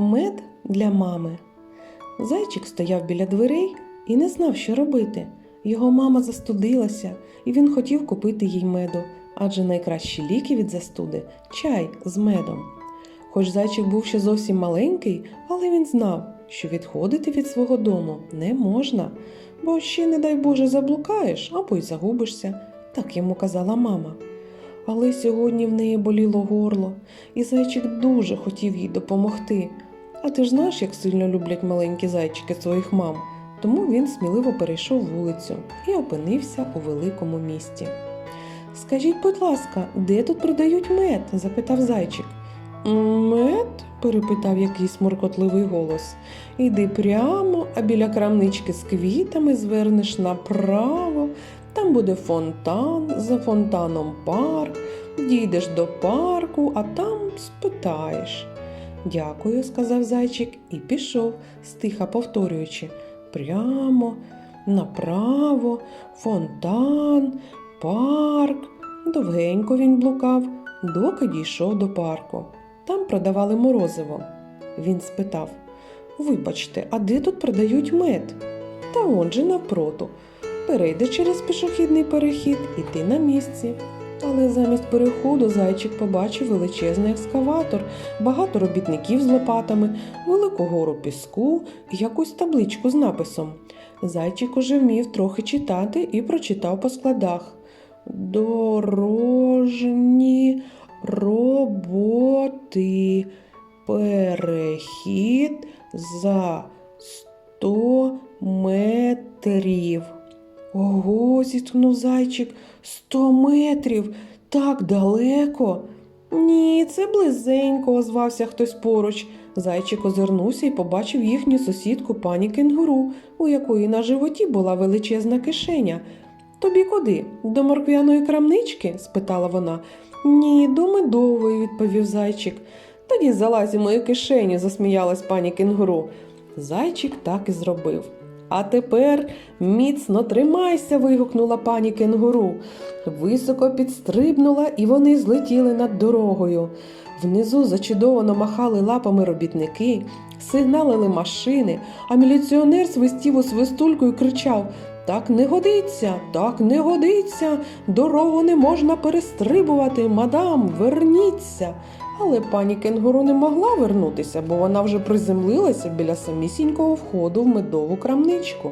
Мед для мами. Зайчик стояв біля дверей і не знав, що робити. Його мама застудилася, і він хотів купити їй меду, адже найкращі ліки від застуди чай з медом. Хоч зайчик був ще зовсім маленький, але він знав, що відходити від свого дому не можна, бо ще, не дай Боже, заблукаєш або й загубишся, так йому казала мама. Але сьогодні в неї боліло горло, і зайчик дуже хотів їй допомогти. А ти ж знаєш, як сильно люблять маленькі зайчики своїх мам, тому він сміливо перейшов вулицю і опинився у великому місті. Скажіть, будь ласка, де тут продають мед? запитав зайчик. Мед? перепитав якийсь моркотливий голос. Іди прямо, а біля крамнички з квітами звернеш направо. Там буде фонтан, за фонтаном парк. Дійдеш до парку, а там спитаєш. Дякую, сказав зайчик і пішов, стиха повторюючи. Прямо, направо, фонтан, парк. Довгенько він блукав, доки дійшов до парку. Там продавали морозиво. Він спитав Вибачте, а де тут продають мед? Та он же навпроту. Перейди через пішохідний перехід і ти на місці. Але замість переходу зайчик побачив величезний екскаватор, багато робітників з лопатами, велику гору піску і якусь табличку з написом. Зайчик уже вмів трохи читати і прочитав по складах. Дорожні роботи. Перехід за 100 метрів. Ого, зітхнув зайчик. Сто метрів. Так далеко. Ні, це близенько, озвався хтось поруч. Зайчик озирнувся і побачив їхню сусідку пані кенгуру, у якої на животі була величезна кишеня. Тобі куди? До морквяної крамнички? спитала вона. Ні, до медової, відповів зайчик. Тоді залазь у мою кишеню, засміялась пані кенгуру. Зайчик так і зробив. А тепер міцно тримайся. вигукнула пані кенгуру. Високо підстрибнула, і вони злетіли над дорогою. Внизу зачудовано махали лапами робітники, сигналили машини, а міліціонер свистів у свистульку і кричав Так не годиться, так не годиться, дорогу не можна перестрибувати, мадам, верніться. Але пані кенгуру не могла вернутися, бо вона вже приземлилася біля самісінького входу в медову крамничку.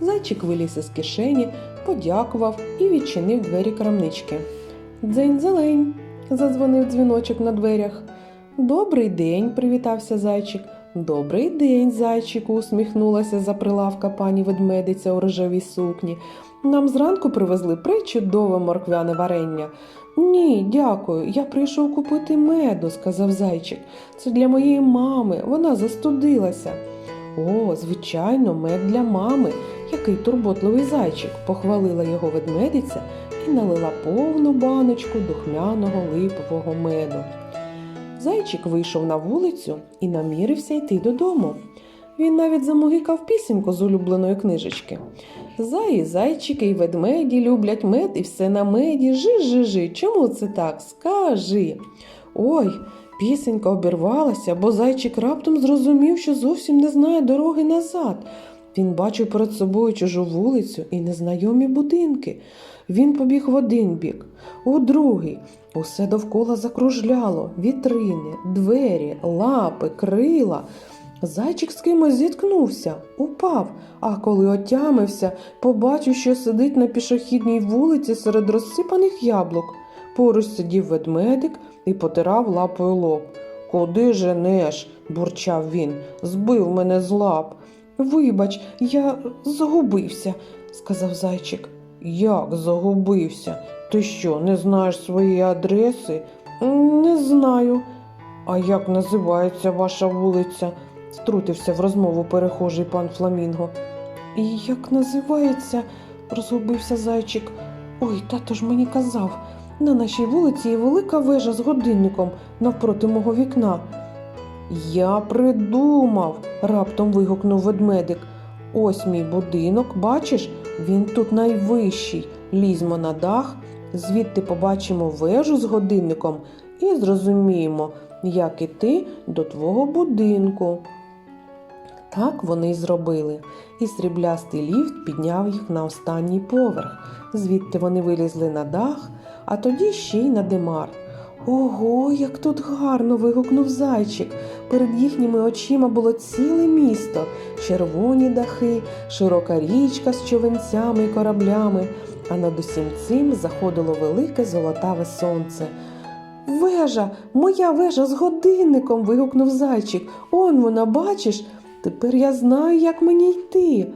Зайчик виліз із кишені, подякував і відчинив двері крамнички. Дзень зелень, задзвонив дзвіночок на дверях. Добрий день, привітався зайчик. Добрий день, зайчику, усміхнулася за прилавка пані ведмедиця у рожевій сукні. Нам зранку привезли причудове морквяне варення. Ні, дякую, я прийшов купити меду, сказав зайчик. Це для моєї мами, вона застудилася. О, звичайно, мед для мами, який турботливий зайчик, похвалила його ведмедиця і налила повну баночку духмяного липового меду. Зайчик вийшов на вулицю і намірився йти додому. Він навіть замугикав пісеньку з улюбленої книжечки. Заї, зайчики й ведмеді люблять мед і все на меді. Жи-жи-жи. Чому це так? Скажи. Ой, пісенька обірвалася, бо зайчик раптом зрозумів, що зовсім не знає дороги назад. Він бачив перед собою чужу вулицю і незнайомі будинки. Він побіг в один бік, у другий. Усе довкола закружляло вітрини, двері, лапи, крила. Зайчик з кимось зіткнувся, упав, а коли отямився, побачив, що сидить на пішохідній вулиці серед розсипаних яблук. Поруч сидів ведмедик і потирав лапою лоб. Куди женеш? бурчав він. Збив мене з лап. Вибач, я загубився, сказав зайчик. Як загубився? Ти що, не знаєш своєї адреси? Не знаю. А як називається ваша вулиця? Втрутився в розмову перехожий пан Фламінго. І як називається? розгубився зайчик. Ой, тато ж мені казав. На нашій вулиці є велика вежа з годинником навпроти мого вікна. Я придумав, раптом вигукнув ведмедик. Ось мій будинок, бачиш, він тут найвищий. Лізьмо на дах, звідти побачимо вежу з годинником і зрозуміємо, як іти до твого будинку. Так вони й зробили, і сріблястий ліфт підняв їх на останній поверх. Звідти вони вилізли на дах, а тоді ще й на димар. Ого, як тут гарно. вигукнув зайчик. Перед їхніми очима було ціле місто, червоні дахи, широка річка з човенцями і кораблями, а над усім цим заходило велике золотаве сонце. Вежа, моя вежа з годинником. вигукнув зайчик. Он вона, бачиш? Тепер я знаю, як мені йти.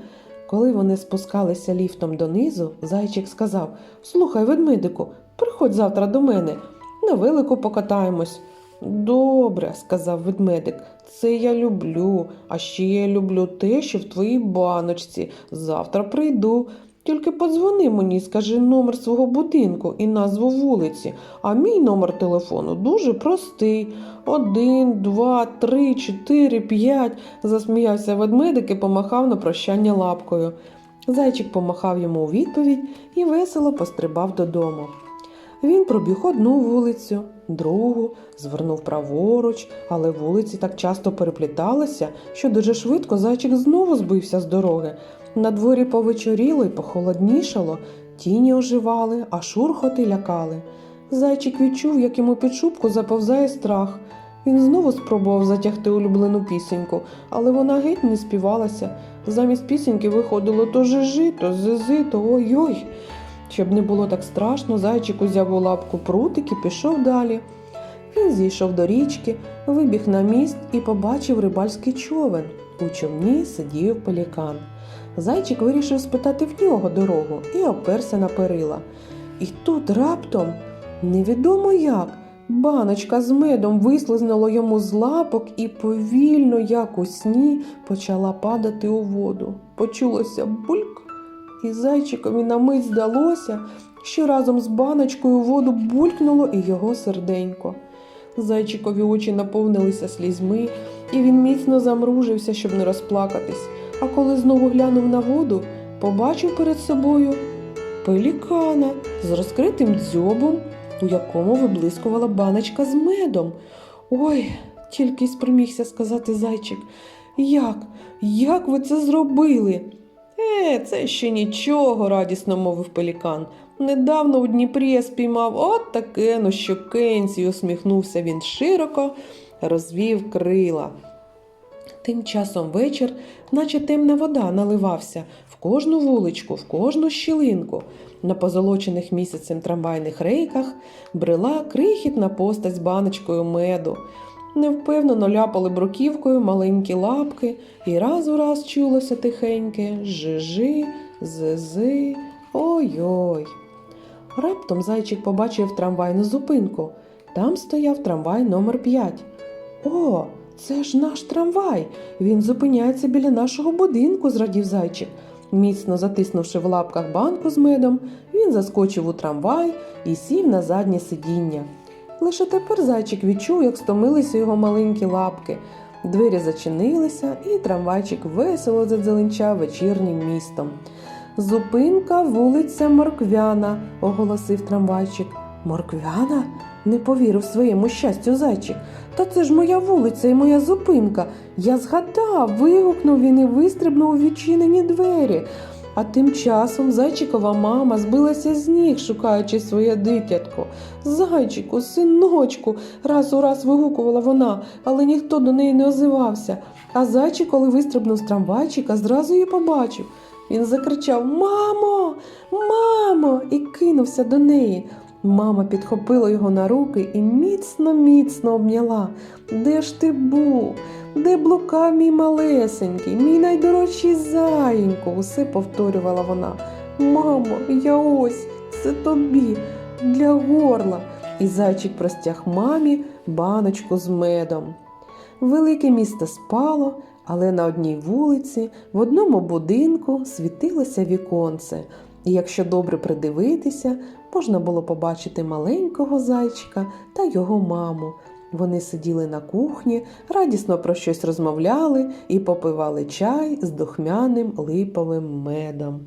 Коли вони спускалися ліфтом донизу, зайчик сказав: Слухай, ведмедику, приходь завтра до мене, на велику покатаємось. Добре, сказав ведмедик, це я люблю, а ще я люблю те, що в твоїй баночці. Завтра прийду. Тільки подзвони мені, скажи номер свого будинку і назву вулиці, а мій номер телефону дуже простий. Один, два, три, чотири, п'ять. засміявся ведмедик і помахав на прощання лапкою. Зайчик помахав йому у відповідь і весело пострибав додому. Він пробіг одну вулицю, другу, звернув праворуч, але вулиці так часто перепліталися, що дуже швидко зайчик знову збився з дороги. На дворі повечоріло й похолоднішало, тіні оживали, а шурхоти лякали. Зайчик відчув, як йому під шубку заповзає страх. Він знову спробував затягти улюблену пісеньку, але вона геть не співалася. Замість пісеньки виходило то жижи, то зизи, то ой-ой. Щоб не було так страшно, зайчик узяв у лапку прутик і пішов далі. Він зійшов до річки, вибіг на міст і побачив рибальський човен. У човні сидів пелікан. Зайчик вирішив спитати в нього дорогу і оперся на перила. І тут раптом, невідомо як, баночка з медом вислизнула йому з лапок і повільно, як у сні, почала падати у воду. Почулося бульк, і зайчикові на мить здалося, що разом з баночкою воду булькнуло і його серденько. Зайчикові очі наповнилися слізьми, і він міцно замружився, щоб не розплакатись. А коли знову глянув на воду, побачив перед собою пелікана з розкритим дзьобом, у якому виблискувала баночка з медом. Ой, тільки й спромігся сказати зайчик. Як? Як ви це зробили? Е, це ще нічого, радісно мовив пелікан. Недавно у Дніпрі я спіймав от таке ну щокенці, усміхнувся він широко, розвів крила. Тим часом вечір, наче темна вода, наливався в кожну вуличку, в кожну щілинку. На позолочених місяцем трамвайних рейках брела крихітна постать з баночкою меду. Невпевнено ляпали бруківкою маленькі лапки, і раз у раз чулося тихеньке жижи, зизи, ой-ой. Раптом зайчик побачив трамвайну зупинку. Там стояв трамвай номер 5. О, це ж наш трамвай. Він зупиняється біля нашого будинку, зрадів зайчик. Міцно затиснувши в лапках банку з медом, він заскочив у трамвай і сів на заднє сидіння. Лише тепер зайчик відчув, як стомилися його маленькі лапки. Двері зачинилися, і трамвайчик весело задзеленчав вечірнім містом. Зупинка вулиця Морквяна, оголосив трамвайчик. Морквяна? не повірив своєму щастю зайчик. Та це ж моя вулиця і моя зупинка. Я згадав, вигукнув він і вистрибнув у відчинені двері. А тим часом зайчикова мама збилася з ніг, шукаючи своє дитятко. Зайчику, синочку, раз у раз вигукувала вона, але ніхто до неї не озивався. А зайчик, коли вистрибнув з трамвайчика, зразу її побачив. Він закричав Мамо, мамо! і кинувся до неї. Мама підхопила його на руки і міцно, міцно обняла. Де ж ти був? Де блукав мій малесенький, мій найдорожчий заїнько, усе повторювала вона. Мамо, я ось, це тобі, для горла. І зайчик простяг мамі баночку з медом. Велике місто спало, але на одній вулиці, в одному будинку світилося віконце, і якщо добре придивитися, можна було побачити маленького зайчика та його маму. Вони сиділи на кухні, радісно про щось розмовляли і попивали чай з духмяним липовим медом.